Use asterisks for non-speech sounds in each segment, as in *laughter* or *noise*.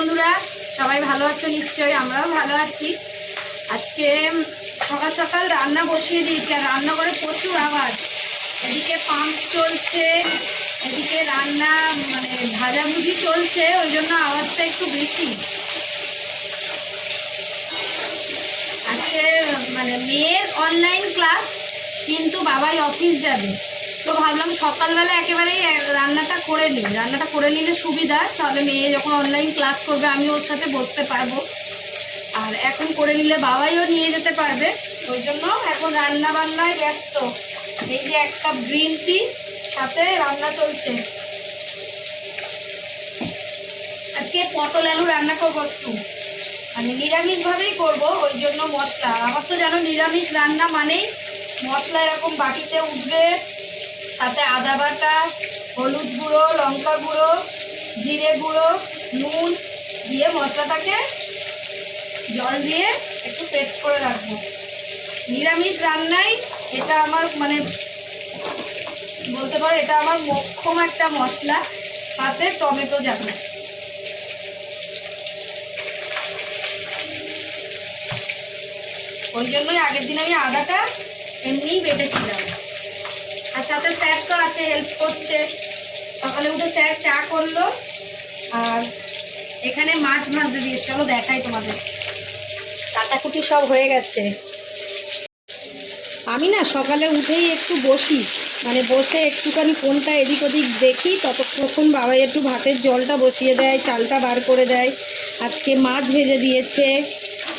বন্ধুরা? সবাই ভালো আছো? নিশ্চয়ই আমরাও ভালো আছি। আজকে সকাল সকাল রান্না বসিয়ে দিয়েছি, আর রান্নাঘরে প্রচুর আওয়াজ। এদিকে পাম্প চলছে, এদিকে রান্না মানে ভাজাভুজি চলছে, ওই জন্য আওয়াজটা একটু বেশি। আজকে মানে মেয়ের অনলাইন ক্লাস কিন্তু বাবাই অফিস যাবে। তো ভাবলাম সকালবেলা একেবারেই রান্নাটা করে নিই। রান্নাটা করে নিলে সুবিধা তাহলে মেয়ে যখন অনলাইন ক্লাস করবে, আমি ওর সাথে বসতে পারব। আর এখন করে নিলে বাবাইও নিয়ে যেতে পারবে। ওই জন্য এখন রান্না বান্নায় ব্যস্ত। এই যে একটা গ্রিন টি সাথে রান্না চলছে। আজকে পটল আলু রান্না করব একটু। মানে নিরামিষভাবেই করব, ওই জন্য মশলা। আমার তো জানো, নিরামিষ রান্না মানেই মশলা এরকম বাটিতে উঠবে সাথে আদা বাটা, হলুদ গুঁড়ো, লঙ্কা গুঁড়ো, জিরে গুঁড়ো, নুন দিয়ে মশলাটাকে জল দিয়ে একটু পেস্ট করে রাখব। নিরামিষ রান্নায় এটা আমার মানে বলতে পারো এটা আমার মক্ষম একটা মশলা, সাথে টমেটো যাবে। ওই জন্যই আগের দিন আমি আদাটা এমনিই বেটেছিলাম। সাথে স্যার তো আছে হেল্প করছে। সকালে উঠে স্যার চা করল আর এখানে মাছ ভাজতে দিয়ে চলো দেখাই তোমাদের। কাটাকুটি সব হয়ে গেছে। আমি না সকালে উঠেই একটু বসি। মানে বসে একটুখানি ফোনটা এদিক ওদিক দেখি, ততক্ষণ বাবা একটু ভাতের জলটা বসিয়ে দেয়, চালটা বার করে দেয়। আজকে মাছ ভেজে দিয়েছে,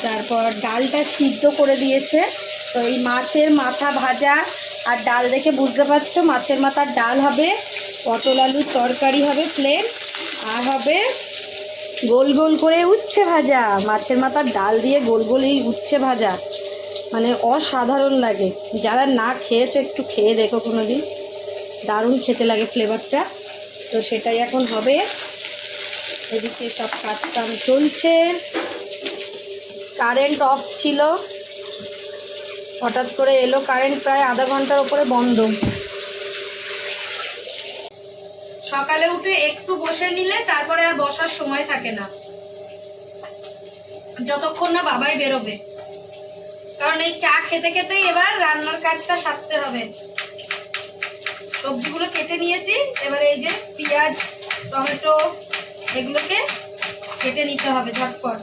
তারপর ডালটা সিদ্ধ করে দিয়েছে। তো এই মাছের মাথা ভাজা আর ডাল দেখে বুঝতে পারছ, মাছের মাথার ডাল হবে, পটল আলুর তরকারি হবে প্লেন আর হবে গোল গোল করে উচ্ছে ভাজা। মাছের মাথার ডাল দিয়ে গোল গোল এই উচ্ছে ভাজা। মানে অসাধারণ লাগে। যারা না খেয়েছো, একটু খেয়ে দেখো কোনো দিন দারুণ খেতে লাগে ফ্লেভারটা তো সেটাই এখন হবে। এদিকে সব কাজ কাম চলছে। কারেন্ট অফ ছিল। হঠাৎ করে এলো, কারেন্ট প্রায় আধা ঘণ্টার ওপরে বন্ধ। সকালে উঠে একটু বসে নিলে তারপরে আর বসার সময় থাকে না। যতক্ষণ না বাবাই বেরোবে। কারণ এই চা খেতে খেতেই এবার রান্নার কাজটা সারতে হবে। সবজিগুলো কেটে নিয়েছি, এবার এই যে পেঁয়াজ, টমেটো, এগুলোকে কেটে নিতে হবে ঝটপট।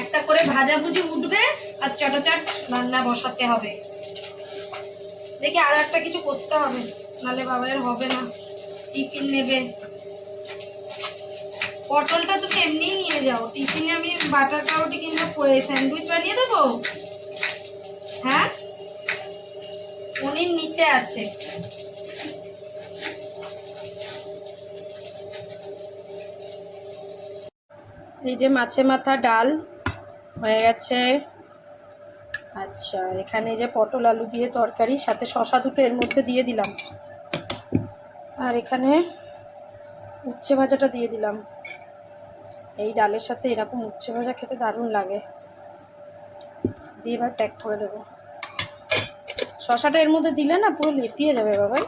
একটা করে ভাজাভুজি উঠবে আর চটাচট রান্না বসাতে হবে। দেখি আরও একটা কিছু করতে হবে, নাহলে বাবার হবে না। টিফিন নেবে। পটলটা তুমি এমনিই নিয়ে যাও। টিফিনে আমি বাটার পাউরুটি কিংবা করে স্যান্ডউইচ বানিয়ে দেবো। হ্যাঁ? পনির নিচে আছে। এই যে মাছে মাথা ডাল। হয়ে গেছে। আচ্ছা এখানে যে পটল আলু দিয়ে তরকারি, সাথে শশা দুটো এর মধ্যে দিয়ে দিলাম। আর এখানে উচ্ছে ভাজাটা দিয়ে দিলাম। এই ডালের সাথে এরকম উচ্ছে ভাজা খেতে দারুণ লাগে। দিয়ে এবার প্যাক করে দেবো। শশাটা এর মধ্যে দিলে না পুরো লেতিয়ে যাবে বাবাই।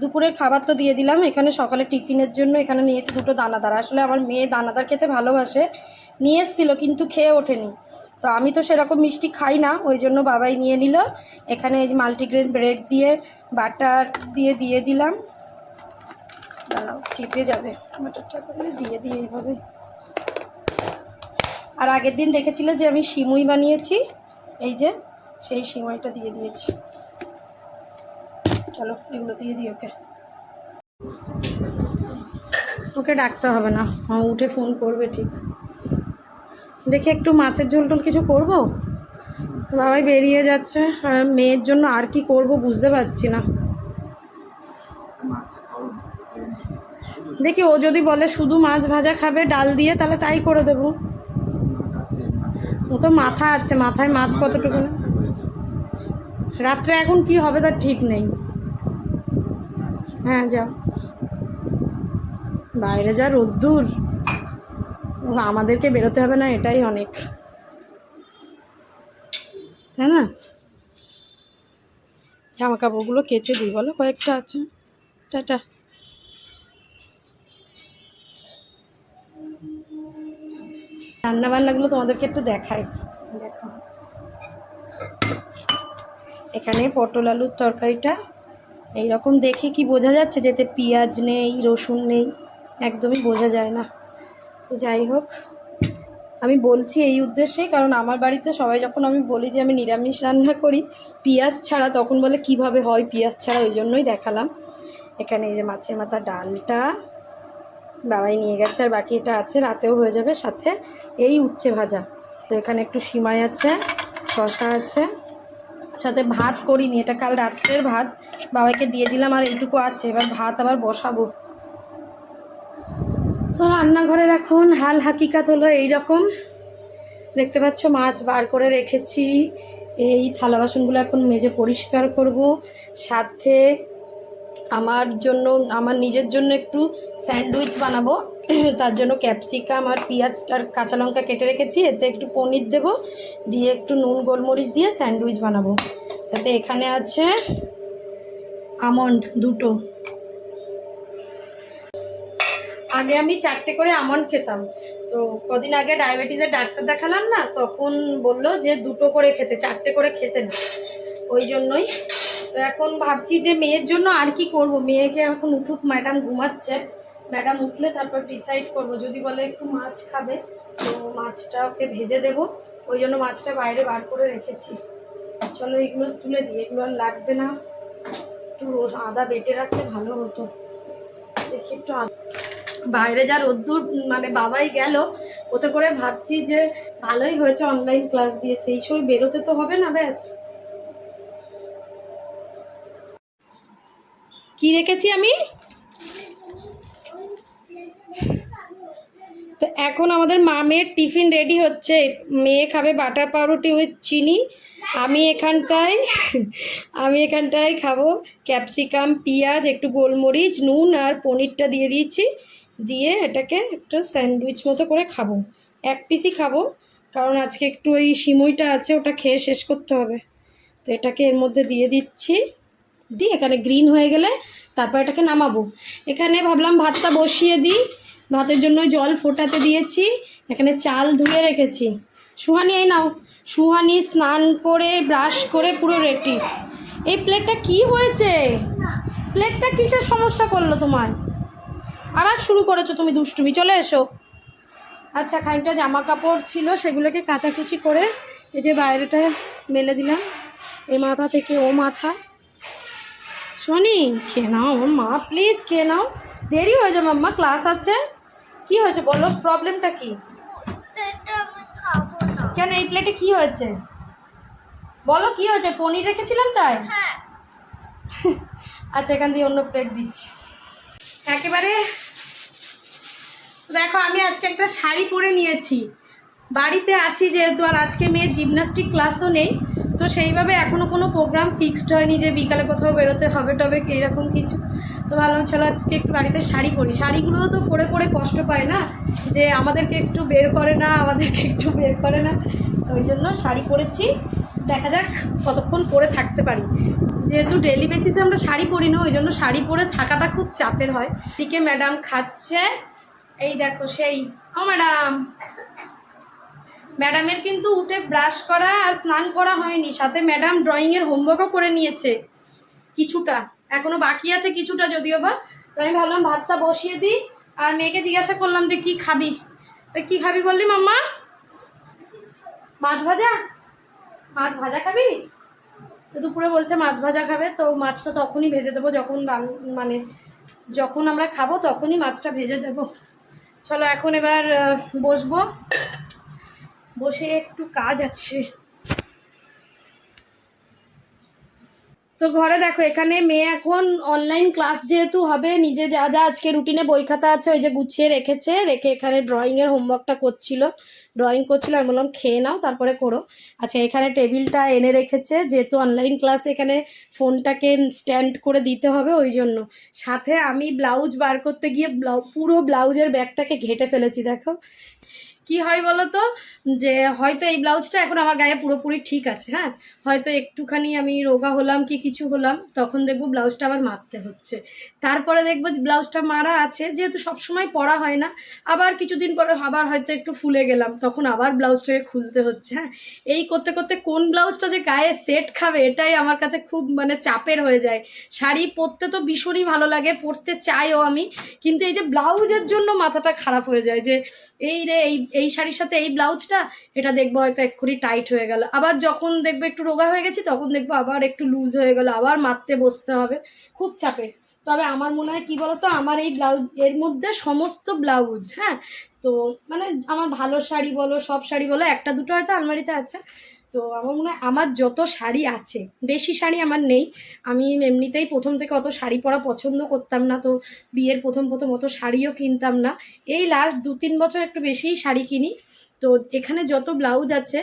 দুপুরের খাবার তো দিয়ে দিলাম, এখানে সকালে টিফিনের জন্য এখানে নিয়েছি দুটো দানাদার। আসলে আমার মেয়ে দানাদার খেতে ভালোবাসে, নিয়ে এসেছিল কিন্তু খেয়ে ওঠেনি। তো আমি তো সেরকম মিষ্টি খাই না, ওই জন্য বাবাই নিয়ে নিল। এখানে এই মাল্টিগ্রেন ব্রেড দিয়ে, বাটার দিয়ে দিয়ে দিলাম। দাঁড়াও চিপে যাবে, বাটারটা দিয়ে দিয়ে এইভাবে আর আগের দিন দেখেছিলে যে আমি সিমুই বানিয়েছি? এই যে, সেই সিমুইটা দিয়ে দিয়েছি। চলো, এগুলো দিয়ে দিই ওকে। ওকে ডাকতে হবে না। হ্যাঁ উঠে ফোন করবে, ঠিক। দেখে একটু মাছের ঝোল টোল কিছু করব? বাবাই বেরিয়ে যাচ্ছে। মেয়ের জন্য আর কি করব বুঝতে পারছি না। দেখি ও যদি বলে শুধু মাছ ভাজা খাবে, ডাল দিয়ে, তাহলে তাই করে দেবো। ও তো মাথা আছে, মাথায় মাছ কতটুকু রাত্রে এখন কি হবে তার ঠিক নেই। হ্যাঁ যাও। বাইরে যা রোদ্দুর। আমাদেরকে বেরোতে হবে না, এটাই অনেক। হ্যাঁ না? জামা কাপড়গুলো কেচে দিই, বলো, কয়েকটা আছে। টাটা। রান্না বান্নাগুলো তোমাদেরকে একটু দেখাই। দেখো। এখানে পটল আলুর তরকারিটা এইরকম দেখে কি বোঝা যাচ্ছে যেতে পেঁয়াজ নেই, রসুন নেই? একদমই বোঝা যায় না। তো যাই হোক, আমি বলছি এই উদ্দেশ্যেই কারণ আমার বাড়িতে সবাই যখন আমি বলি যে আমি নিরামিষ রান্না করি, পেঁয়াজ ছাড়া তখন বলে কীভাবে হয় পেঁয়াজ ছাড়া, ওই জন্যই দেখালাম। এখানে এই যে মাছের মাথা ডালটা বাবাই নিয়ে গেছে, আর বাকি এটা আছে, রাতেও হয়ে যাবে সাথে এই উচ্ছে ভাজা। তো এখানে একটু সিমাই আছে শশা আছে। সাথে ভাত করিনি, এটা কাল রাত্রের ভাত। বাবাকে দিয়ে দিলাম আর এইটুকু আছে, এবার ভাত আবার বসাবো। তো রান্নাঘরের এখন হাল হাকিকাত হলো এইরকম। দেখতে পাচ্ছ মাছ বার করে রেখেছি, এই থালা বাসনগুলো এখন মেজে পরিষ্কার করব। সাথে আমার জন্য, আমার নিজের জন্য একটু স্যান্ডউইচ বানাবো, তার জন্য ক্যাপসিকাম আর পেঁয়াজ আর কাঁচা লঙ্কা কেটে রেখেছি, এতে একটু পনির দেব, দিয়ে একটু নুন, গোলমরিচ দিয়ে স্যান্ডউইচ বানাবো। সাথে এখানে আছে আমন্ড, দুটো। আগে আমি চারটে করে আমন্ড খেতাম। তো কদিন আগে ডায়াবেটিসের ডাক্তার দেখালাম না, তখন বলল যে দুটো করে খেতে, চারটে করে খেতে না। ওই জন্যই। তো এখন ভাবছি যে মেয়ের জন্য আর কি করব? মেয়েকে এখন উঠুক, ম্যাডাম ঘুমাচ্ছে। ম্যাডাম উঠলে তারপর ডিসাইড করব। যদি বলে একটু মাছ খাবে, তো মাছটা ওকে ভেজে দেব। ওই জন্য মাছটা বাইরে বার করে রেখেছি। চলো এগুলো তুলে দিই, এগুলো আর লাগবে না। একটু আদা বেটে রাখলে ভালো হতো। দেখি একটু বাইরে যা রোদ্দুর মানে বাবাই গেল, ওতে করে ভাবছি যে ভালোই হয়েছে অনলাইন ক্লাস দিয়েছে। এই সময় বেরোতে তো হবে না, ব্যাস। কি রেখেছি আমি? তো এখন আমাদের মামের টিফিন রেডি হচ্ছে। মেয়ে খাবে বাটার পাউরুটি উইথ চিনি। আমি এখানটায় আমি এখানটায় খাব ক্যাপসিকাম, পেঁয়াজ, একটু গোলমরিচ, নুন আর পনিরটা দিয়ে দিয়েছি। দিয়ে এটাকে একটু স্যান্ডউইচ মতো করে খাব। এক পিসই খাব, কারণ আজকে একটু ওই সিমইটা আছে, ওটা খেয়ে শেষ করতে হবে। তো এটাকে এর মধ্যে দিয়ে দিচ্ছি। দিই এখানে গ্রিন হয়ে গেলে তারপর এটাকে নামাবো। এখানে ভাবলাম ভাতটা বসিয়ে দিই। ভাতের জন্য জল ফোটাতে দিয়েছি। এখানে চাল ধুয়ে রেখেছি। সুহানি, এই নাও। সুহানি স্নান করে, ব্রাশ করে পুরো রেডি। এই প্লেটটা কি হয়েছে? প্লেটটা কিসের সমস্যা করল তোমার আবার শুরু করেছ তুমি দুষ্টুমি, চলে এসো। আচ্ছা খানিকটা জামা কাপড় ছিল, সেগুলোকে কাচাকুচি করে এই যে বাইরেটা মেলে দিলাম, এ মাথা থেকে ও মাথা। শোনি খেয়ে নাও মা প্লিজ খেয়ে নাও। দেরি হয়ে যাবে মাম্মা ক্লাস আছে। কি হয়েছে বলো প্রবলেমটা কি? কেন এই প্লেটে কি হয়েছে? বলো কি হয়েছে? পনির রেখেছিলাম তাই? *laughs* আচ্ছা এখান দিয়ে অন্য প্লেট দিচ্ছি। একেবারে দেখো আমি আজকে একটা শাড়ি পরে নিয়েছি। বাড়িতে আছি যেহেতু আর আজকে মেয়ের জিমনাস্টিক ক্লাসও নেই। তো সেইভাবে এখনও কোনো প্রোগ্রাম ফিক্সড হয়নি যে বিকালে কোথাও বেরোতে হবে টবে এরকম কিছু। তো ভাবলাম, চলো আজকে একটু বাড়িতে শাড়ি পরি। শাড়িগুলোও তো পরে পরে কষ্ট পায় না, যে আমাদেরকে একটু বের করে না, আমাদেরকে একটু বের করে না। ওই জন্য শাড়ি পরেছি। দেখা যাক কতক্ষণ পরে থাকতে পারি। যেহেতু ডেলি বেসিসে আমরা শাড়ি পরি না, ওই জন্য শাড়ি পরে থাকাটা খুব চাপের হয়। দিকে ম্যাডাম খাচ্ছে। এই দেখো, সেই। ও ম্যাডাম ম্যাডামের কিন্তু উঠে ব্রাশ করা আর স্নান করা হয়নি, সাথে ম্যাডাম ড্রয়িংয়ের হোমওয়ার্কও করে নিয়েছে। কিছুটা, এখনও বাকি আছে কিছুটা যদিও বা। তো আমি ভাবলাম ভাতটা বসিয়ে দিই, আর মেয়েকে জিজ্ঞাসা করলাম যে, কি খাবি? ওই কী খাবি বললি মাম্মা? মাছ ভাজা? মাছ ভাজা খাবি? তো দুপুরে বলছে, মাছ ভাজা খাবে। তো মাছটা তখনই ভেজে দেবো, যখন মানে যখন আমরা খাব তখনই মাছটা ভেজে দেবো। চলো এখন এবার বসবো। বসে একটু কাজ আছে। তো ঘরে দেখো, এখানে মেয়ে এখন অনলাইন ক্লাস যেহেতু হবে, নিজে যা যা আজকে রুটিনে বই খাতা আছে, ওই যে গুছিয়ে রেখেছে, রেখে এখানে ড্রয়িংয়ের হোমওয়ার্কটা করছিল। ড্রয়িং করছিল, আমি বললাম, খেয়ে নাও, তারপরে করো। আচ্ছা এখানে টেবিলটা এনে রেখেছে, যেহেতু অনলাইন ক্লাস এখানে ফোনটাকে স্ট্যান্ড করে দিতে হবে, ওই জন্য। সাথে আমি ব্লাউজ বার করতে গিয়ে পুরো ব্লাউজের ব্যাগটাকে ঘেটে ফেলেছি, দেখো। কি হয় বলো তো যে হয়তো এই ব্লাউজটা এখন আমার গায়ে পুরোপুরি ঠিক আছে হ্যাঁ? হয়তো একটুখানি আমি রোগা হলাম কি কিছু হলাম, তখন দেখব ব্লাউজটা আবার মারতে হচ্ছে। তারপরে দেখব যে ব্লাউজটা মারা আছে, যেহেতু সবসময় পরা হয় না, আবার কিছুদিন পরে আবার হয়তো একটু ফুলে গেলাম, তখন আবার ব্লাউজটাকে খুলতে হচ্ছে হ্যাঁ? এই করতে করতে কোন ব্লাউজটা যে গায়ে সেট খাবে, এটাই আমার কাছে খুব মানে চাপের হয়ে যায়। শাড়ি পরতে তো ভীষণই ভালো লাগে, পরতে চাইও আমি, কিন্তু এই যে ব্লাউজের জন্য মাথাটা খারাপ হয়ে যায় যে, এই রে, এই এই শাড়ির সাথে এই ব্লাউজটা, এটা দেখব হয়তো এক্ষুনি টাইট হয়ে গেল। আবার যখন দেখব একটু রোগা হয়ে গেছি, তখন দেখব আবার একটু লুজ হয়ে গেল, আবার মারতে বসতে হবে। খুব চাপে। তবে আমার মনে হয় কী বলতো, আমার এই ব্লাউজ, এর মধ্যে সমস্ত ব্লাউজ হ্যাঁ? তো মানে আমার ভালো শাড়ি বলো, সব শাড়ি বলো, একটা দুটো হয়তো আলমারিতে আছে। তো আমার মনে হয় আমার যত শাড়ি আছে, বেশি শাড়ি আমার নেই। আমি এমনিতেই প্রথম থেকে অত শাড়ি পরা পছন্দ করতাম না, তো বিয়ের প্রথম প্রথম অত শাড়িও কিনতাম না। এই লাস্ট দু তিন বছর একটু বেশিই শাড়ি কিনি। তো এখানে যত ব্লাউজ আছে,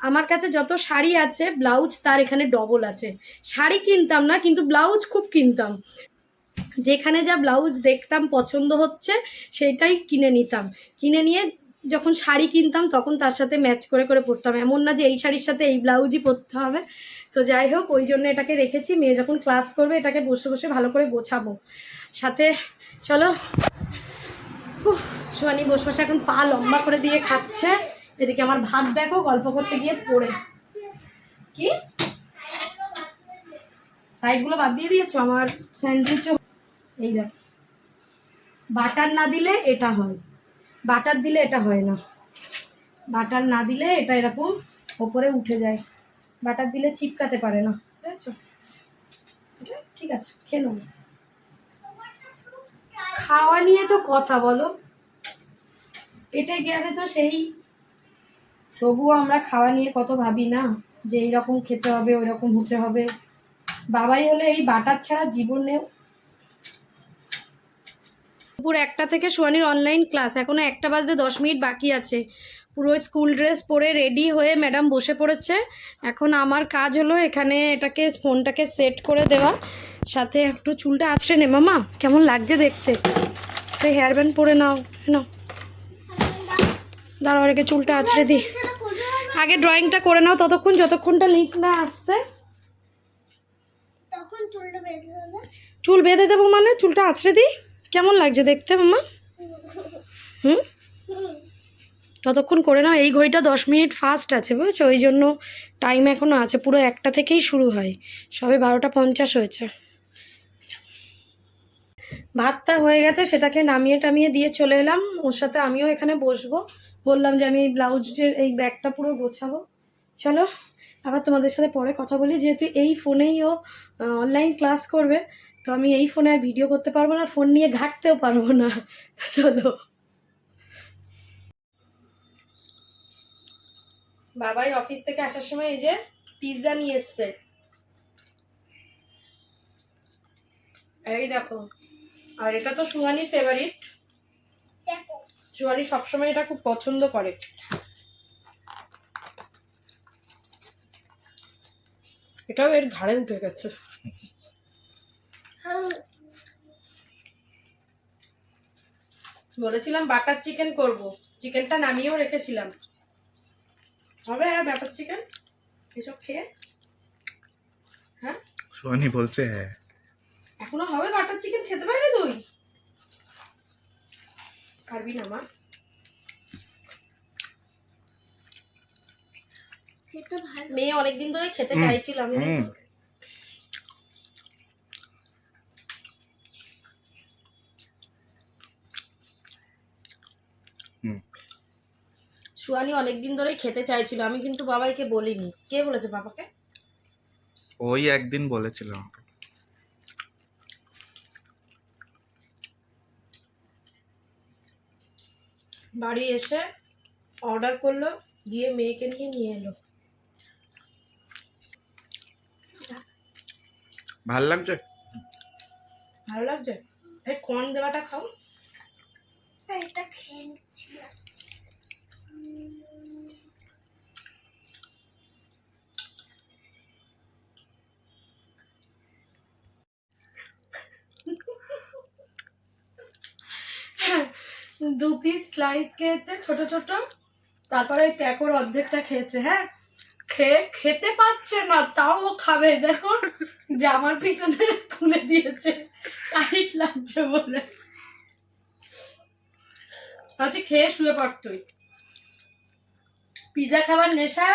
আমার কাছে যত শাড়ি আছে ব্লাউজ তার এখানে ডবল আছে। শাড়ি কিনতাম না, কিন্তু ব্লাউজ খুব কিনতাম। যেখানে যা ব্লাউজ দেখতাম পছন্দ হচ্ছে, সেটাই কিনে নিতাম। কিনে নিয়ে যখন শাড়ি কিনতাম তখন তার সাথে ম্যাচ করে করে পরতাম এমন না যে এই শাড়ির সাথে এই ব্লাউজই পরতে হবে। তো যাই হোক, ওই জন্য এটাকে রেখেছি। মেয়ে যখন ক্লাস করবে, এটাকে বসে বসে ভালো করে গোছাবো। সাথে চলো। সোয়ানি বসে বসে এখন পা লম্বা করে দিয়ে খাচ্ছে। এদিকে আমার ভাত দেখো, গল্প করতে গিয়ে পড়ে। কি? সাইডগুলো বাদ দিয়ে দিয়েছ? আমার স্যান্ডউইচও এই দেখ। বাটার না দিলে এটা হয়। বাটার দিলে এটা হয় না। বাটার না দিলে এটা এরকম ওপরে উঠে যায়। বাটার দিলে চিপকাতে পারে না, বুঝেছ? ঠিক আছে, খেয়ে নেব খাওয়া নিয়ে তো কথা বলো। পেটে গেলে তো সেই, তবুও আমরা খাওয়া নিয়ে কত ভাবি না যে এইরকম খেতে হবে ওই রকম হতে হবে। বাবাই হলে এই বাটার ছাড়া জীবনে দুপুর একটা থেকে সোয়ানির অনলাইন ক্লাস এখনও একটা বাজতে দশ মিনিট বাকি আছে। পুরো স্কুল ড্রেস পরে রেডি হয়ে ম্যাডাম বসে পড়েছে। এখন আমার কাজ হলো এখানে এটাকে ফোনটাকে সেট করে দেওয়া। সাথে একটু চুলটা আছড়ে নে। মামা কেমন লাগছে দেখতে? তো হেয়ার ব্যান্ড পরে নাও নাও। দাঁড়াও রেখে চুলটা আছড়ে দিই। আগে ড্রয়িংটা করে নাও ততক্ষণ যতক্ষণটা লিঙ্ক না আসছে। চুল বেঁধে দেবো মানে? চুলটা আছড়ে দিই? কেমন লাগছে দেখতে, মামা? হুম? ততক্ষণ করে নাও, এই ঘড়িটা দশ মিনিট ফাস্ট আছে, বুঝেছ? ওই জন্য টাইম এখনও আছে, পুরো একটা থেকেই শুরু হয়। সবে বারোটা পঞ্চাশ হয়েছে। ভাতটা হয়ে গেছে, সেটাকে নামিয়ে টামিয়ে দিয়ে চলে এলাম। ওর সাথে আমিও এখানে বসবো। বললাম যে আমি এই ব্লাউজের এই ব্যাগটা পুরো গোছাবো। চলো, আবার তোমাদের সাথে পরে কথা বলি, যেহেতু এই ফোনেই ও অনলাইন ক্লাস করবে। তো আমি এই ফোনে আর ভিডিও করতে পারব না ফোন নিয়ে ঘাঁটতেও পারব না। তো চলো। বাবাই অফিস থেকে আসার সময় এই যে পিৎজা নিয়ে এসছে। এই দেখো আর এটা তো সুহানির ফেভারিট সুহানি সবসময় এটা খুব পছন্দ করে। এটাও এর ঘাড়ে উঠে গেছে আমি বলেছিলাম বাটার চিকেন করব। চিকেনটা নামিয়েও রেখেছিলাম। হবে আর বাটার চিকেন? এসব খেয়ে? হ্যাঁ? সোহানি বলছে হ্যাঁ। এখনও হবে বাটার চিকেন? খেতে পারবি তুই? পারবি না মা। মেয়ে অনেকদিন ধরে খেতে চাইছিল আমি সুয়ানি অনেকদিন ধরেই খেতে চাইছিল আমি কিন্তু বাবাইকে বলিনি। কে বলেছে বাবাকে? ওই একদিন বলেছিল আমাকে। বাড়ি এসে অর্ডার করল দিয়ে মেয়েকে নিয়ে নিয়ে এলো। ভালো লাগছে? ভালো লাগছে? এই কর্ন দেওয়াটা খাও। এটা খেয়ে নিচ্ছিলাম দু পিস স্লাইস খেয়েছে, ছোট ছোট। তারপরে ট্যাকোর অর্ধেকটা খেয়েছে হ্যাঁ? খেয়ে, খেতে পাচ্ছে না, তাও ও খাবে। দেখো, জামার পিছনে খুলে দিয়েছে। টাইট লাগছে বলে। আচ্ছা খেয়ে শুয়ে পড় তুই পিজা খাবার নেশা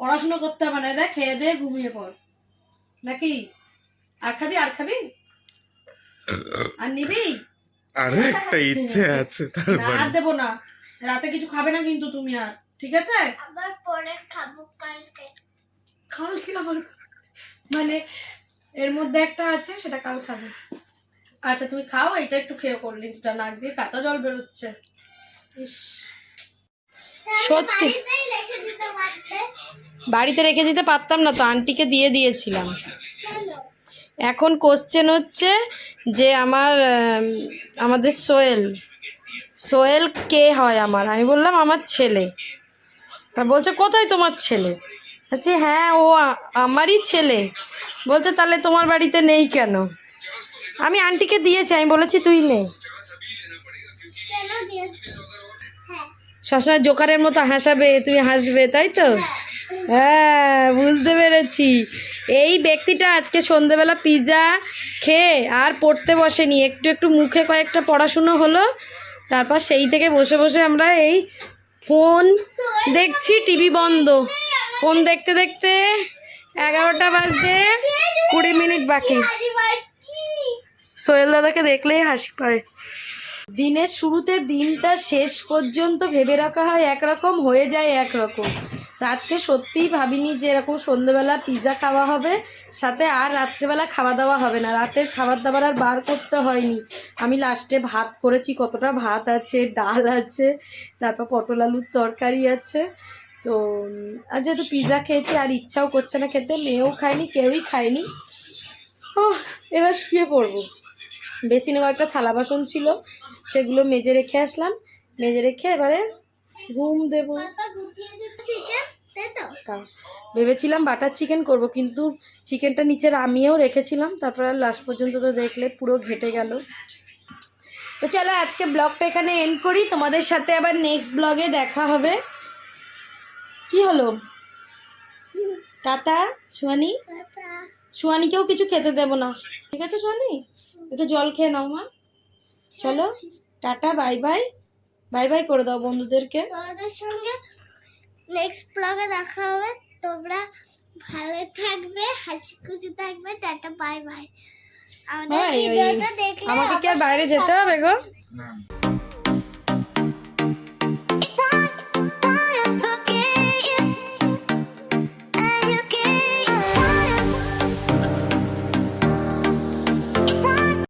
পড়াশুনো করতে হবে না দেখ খেয়ে দিয়ে ঘুমিয়ে পড়। নাকি? আর খাবি আর খাবি? আর নিবি? আরও একটা ইচ্ছে আছে না তারপরে আর দেবো না। রাতে কিছু খাবে না কিন্তু তুমি আর ঠিক আছে? আবার পরে খাব কালকে। কালকে আবার মানে এর মধ্যে একটা আছে সেটা কাল খাবে। আচ্ছা তুমি খাও এটা একটু খেয়ে কোল্ড ড্রিঙ্কসটা নাক দিয়ে কাঁচা জল বেরোচ্ছে। সত্যি। বাড়িতে রেখে দিতে পারতাম না তো আন্টিকে দিয়ে দিয়েছিলাম। এখন কোশ্চেন হচ্ছে যে আমার আমাদের সোহেল সোহেল কে হয় আমার? আমি বললাম আমার ছেলে। তা বলছে কোথায় তোমার ছেলে? বলছি হ্যাঁ ও আমারই ছেলে। বলছে তাহলে তোমার বাড়িতে নেই কেন? আমি আন্টিকে দিয়েছি আমি বলেছি তুই নে। সবসময় জোকারের মতো হাসাবে, তুমি হাসবে, তাই তো? হ্যাঁ বুঝতে পেরেছি। এই ব্যক্তিটা আজকে সন্ধেবেলা পিৎজা খেয়ে আর পড়তে বসেনি। একটু একটু মুখে কয়েকটা পড়াশুনো হলো, তারপর সেই থেকে বসে বসে আমরা এই ফোন দেখছি, টিভি বন্ধ। ফোন দেখতে দেখতে এগারোটা বাজতে কুড়ি মিনিট বাকি। সোহেল দাদাকে দেখলেই হাসি পায়। দিনের শুরুতে দিনটা শেষ পর্যন্ত ভেবে রাখা হয় একরকম, হয়ে যায় একরকম। তো আজকে সত্যিই ভাবিনি যে এরকম সন্ধ্যেবেলা পিৎজা খাওয়া হবে, সাথে আর রাত্রেবেলা খাওয়া দাওয়া হবে না। রাতের খাবার দাবার আর বার করতে হয়নি। আমি লাস্টে ভাত করেছি, কতটা ভাত আছে, ডাল আছে, তারপর পটল আলুর তরকারি আছে। তো, আর যেহেতু পিৎজা খেয়েছি, আর ইচ্ছাও করছে না খেতে, মেয়েও খায়নি, কেউই খায়নি। ও এবার শুয়ে পড়ব। বেসিনে কয়েকটা থালা বাসন ছিল সেগুলো মেজে রেখে আসলাম। মেজে রেখে এবারে ঘুম দেবো। ভেবেছিলাম বাটার চিকেন করব কিন্তু চিকেনটা নিচে নামিয়েও রেখেছিলাম তারপর লাস্ট পর্যন্ত তো দেখলে পুরো ঘেটে গেল। তো চলো আজকে ব্লগটা এখানে এন্ড করি তোমাদের সাথে আবার নেক্সট ব্লগে দেখা হবে। কি হলো? টাটা সোয়ানি সোয়ানিকেও কিছু খেতে দেবো না। ঠিক আছে সোয়ানি একটু জল খেয়ে নাও মা। চলো tata bye bye bye bye করে দাও বন্ধুদেরকে। তোমাদের সঙ্গে নেক্সট ব্লগে দেখা হবে। তোমরা ভালো থাকবে হাসি খুশি থাকবে। টাটা বাই বাই আমাদের ভিডিওটা দেখলে আমাকে কি আর বাইরে যেতে হবে গো? অবশ্যই